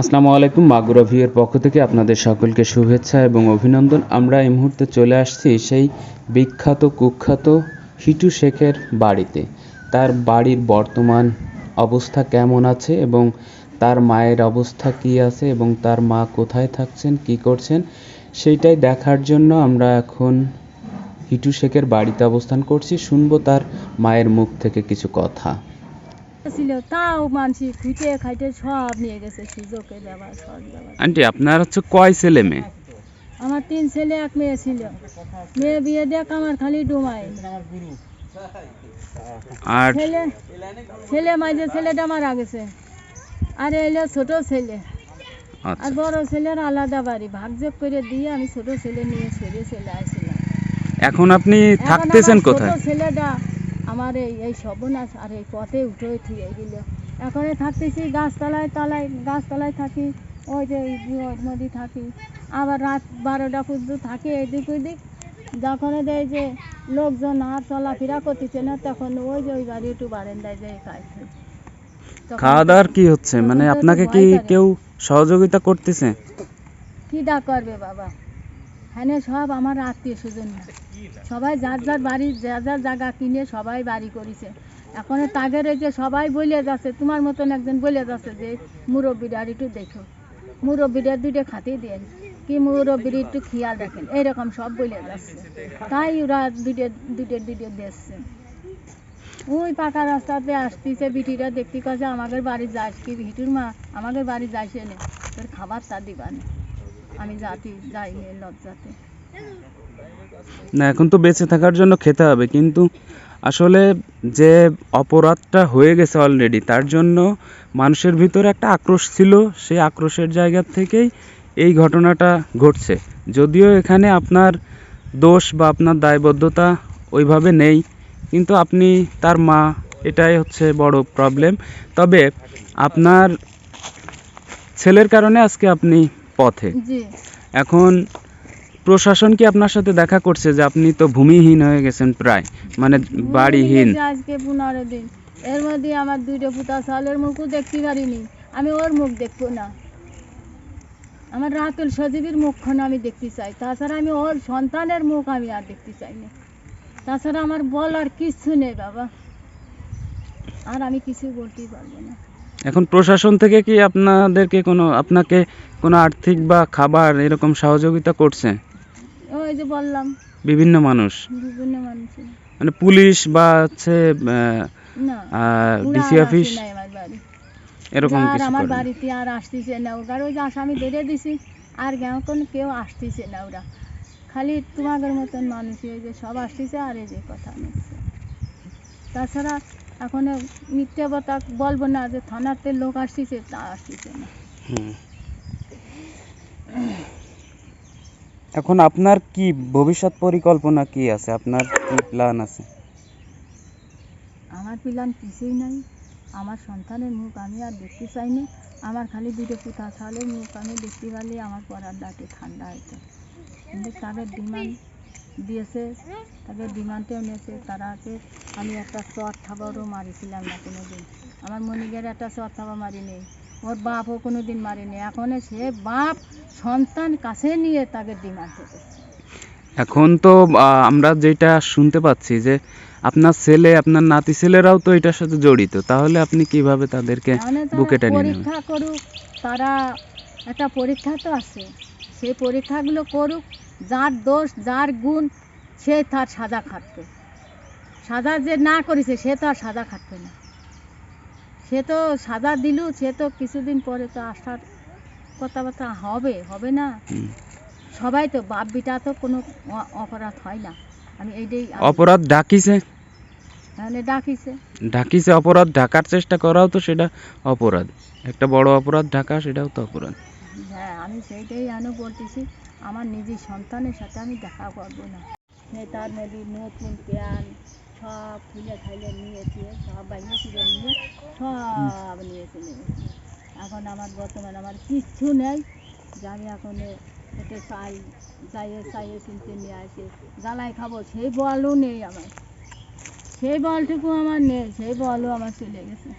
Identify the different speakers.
Speaker 1: আসসালামু আলাইকুম মাগুরা ভিউয়ের পক্ষ থেকে আপনাদের সকলকে শুভেচ্ছা এবং অভিনন্দন। আমরা এই মুহূর্তে চলে আসছি সেই বিখ্যাত, কুখ্যাত হিটু শেখের বাড়িতে। তার বাড়ির বর্তমান অবস্থা কেমন আছে এবং তার মায়ের অবস্থা কী আছে এবং তার মা কোথায় থাকছেন, কী করছেন, সেইটাই দেখার জন্য আমরা এখন হিটু শেখের বাড়িতে অবস্থান করছি। শুনব তার মায়ের মুখ থেকে কিছু কথা।
Speaker 2: ছিল তাও মানছি খুঁটে খাইতে সব নিয়ে গেছে সুযোগে দেওয়া সব দেওয়া।
Speaker 1: আন্টি আপনার হচ্ছে কয় ছেলে মেয়ে?
Speaker 2: আমার তিন ছেলে এক মেয়ে ছিল। মেয়ে বিয়ে দেখ আমার খালি ডুমাই।
Speaker 1: আর
Speaker 2: ছেলে ছেলে মাঝে ছেলেটা মারা গেছে। আর এলো ছোট ছেলে। আর
Speaker 1: আচ্ছা
Speaker 2: বড় ছেলের আলাদা বাড়ি। ভাগযোগ করে দিয়ে আমি ছোট ছেলে নিয়ে ছেড়ে চলে আসছিলাম
Speaker 1: এখন আপনি থাকতেছেন কোথায়?
Speaker 2: ছেলেটা আমার এই এই সর্বনাশ আর এই পথে উঠে থুয়ে গেল এখন থাকতেছি গাছতলায় তলায় গাছতলায় থাকি ওই যে মধ্যে থাকি। আবার রাত বারোটা পর্যন্ত থাকি এদিক ওইদিক যখন দেয় যে লোকজন আর চলাফেরা করতেছে না তখন ওই যে ওই বাড়ি একটু বারান্দায় যায় খাইছে
Speaker 1: খাওয়া দাওয়ার কি হচ্ছে? মানে আপনাকে কি কেউ সহযোগিতা করতেছে?
Speaker 2: কি ডাক করবে বাবা? হ্যাঁ সব আমার আত্মীয় স্বজন। না সবাই যার যার বাড়ি, যার যার জায়গা কিনে সবাই বাড়ি করেছে। এখন তাগের এই যে সবাই বলে যাচ্ছে, তোমার মতন একজন বলে যাচ্ছে যে, মুরব্বীরা একটু দেখো। মুরব্বীরা দুটো খাতে দেন। কি মুরব্বীর একটু খেয়াল রাখেন এরকম সব বলে যাচ্ছে। তাই ওরা দুটো দুটো দুটো দেখছে। ওই পাকা রাস্তাতে আসতেছে বিটিরা, দেখতে কাছে আমাদের বাড়ি যাস কি? ভিটুর মা, আমাদের বাড়ি যাইছে না, তোর খাবার তা দিবা না। না,
Speaker 1: এখন তো বেঁচে থাকার জন্য খেতে হবে, কিন্তু আসলে যে অপরাধটা হয়ে গেছে অলরেডি তার জন্য মানুষের ভিতরে একটা আক্রোশ ছিল, সেই আক্রোশের জায়গা থেকেই এই ঘটনাটা ঘটছে। যদিও এখানে আপনার দোষ বা আপনার দায়বদ্ধতা ওইভাবে নেই, কিন্তু আপনি তার মা, এটাই হচ্ছে বড় প্রবলেম তবে আপনার ছেলের কারণে আজকে আপনি পথে। এখন প্রশাসন কি আপনার সাথে দেখা করছে যে আপনি তো ভূমিহীন হয়ে গেছেন প্রায়? মানে বাড়িহীন।
Speaker 2: আজকে পনেরো দিন। এর মধ্যে আমার দুইটা পুতা সালের মুখও দেখতে পারিনি। আমি ওর মুখ দেখব না। আমার রাতুল সজীবীর মুখখন আমি দেখতে চাই। তাছাড়া আমি ওর সন্তানের মুখ আমি আর দেখতে চাই না। তাছাড়া আমার বলার কিচ্ছু নেই বাবা। আর আমি কিছু বলতেই পারব না।
Speaker 1: এখন প্রশাসন থেকে কি আপনাদেরকে কোনো আপনাকে কোনো আর্থিক বা খাবার এরকম সহযোগিতা করছে?
Speaker 2: ওই যে বললাম।
Speaker 1: বিভিন্ন মানুষ?
Speaker 2: বিভিন্ন মানুষের
Speaker 1: মানে পুলিশ বা হচ্ছে
Speaker 2: না
Speaker 1: ডিসি অফিস? এরকম কিছু
Speaker 2: আমার বাড়িতে আর আসতেছে না। ওরা ওই যে আসামি ধরে দিছি আর এখন কেউ আসতেছে না ওরা। খালি তোমাদের মতন মানুষ ওই যে সব আসতেছে আর এই যে কথা নিচ্ছে তাছাড়া এখন মিথ্যে কথা বলব না যে থানাতে লোক আসতেছে তা আসতেছে না।
Speaker 1: এখন আপনার কি ভবিষ্যৎ পরিকল্পনা কি আছে? আপনার কি প্ল্যান আছে?
Speaker 2: আমার প্ল্যান কিছুই নাই। আমার সন্তানের মুখ আমি আর দেখতে চাইনি। আমার খালি দুটো পুতা ছালের মুখ আমি দেখতে পারলে আমার পড়ার ডাকে ঠান্ডা হইতো। কিন্তু তাদের ডিমান্ড দিয়েছে তাদের ডিমান্ডেও নিয়েছে। তারাকে আমি একটা চট থাবারও মারিছিলাম না কোনো দিন আমার মনিকের একটা চট থাবা মারি নেই। ওর বাপও কোনো দিন মারিনি। এখন সে বাপ সন্তান কাছে নিয়ে তাকে ডিমান্ড করছে।
Speaker 1: এখন তো আমরা যেটা শুনতে পাচ্ছি যে আপনার ছেলে আপনার নাতি ছেলেরাও তো এটার সাথে জড়িত। তাহলে আপনি কীভাবে তাদেরকে
Speaker 2: তাহলে তারা
Speaker 1: বুকে টেনে
Speaker 2: পরীক্ষা করুক। তারা একটা পরীক্ষা তো আছে। সেই পরীক্ষাগুলো করুক। যার দোষ যার গুণ সে তার সাজা খাটবে। সাজা যে না করেছে সে তো আর সাজা খাটবে না। সে তো সাজা দিলু সে তো কিছুদিন পরে তো আসার কথাবার্তা হবে হবে না। সবাই তো বাপ বিটা তো কোনো অপরাধ হয় না। আমি এইটাই
Speaker 1: অপরাধ ডাকিছে?
Speaker 2: মানে ডাকিছে।
Speaker 1: ঢাকিছে অপরাধ ঢাকার চেষ্টা করাও তো সেটা অপরাধ। একটা বড় অপরাধ ঢাকা সেটাও তো অপরাধ।
Speaker 2: হ্যাঁ আমি সেইটাই আনো বলতেছি। আমার নিজের সন্তানের সাথে আমি দেখা করব না। সে তার নদীর নতুন প্যান, সব খুলে খাইলে নিয়েছে, সব বাইরে ফিরে নিয়ে, সব নিয়ে চলে গেছে এখন আমার বর্তমানে আমার কিচ্ছু নেই যে আমি এখন এটা চাই চাইয়ে চাইয়ে চিনতে নিয়ে আসে। জ্বালাই খাব, সেই বলও নেই আমার। সেই বলটুকু আমার নেই, সেই বলও আমার চলে গেছে।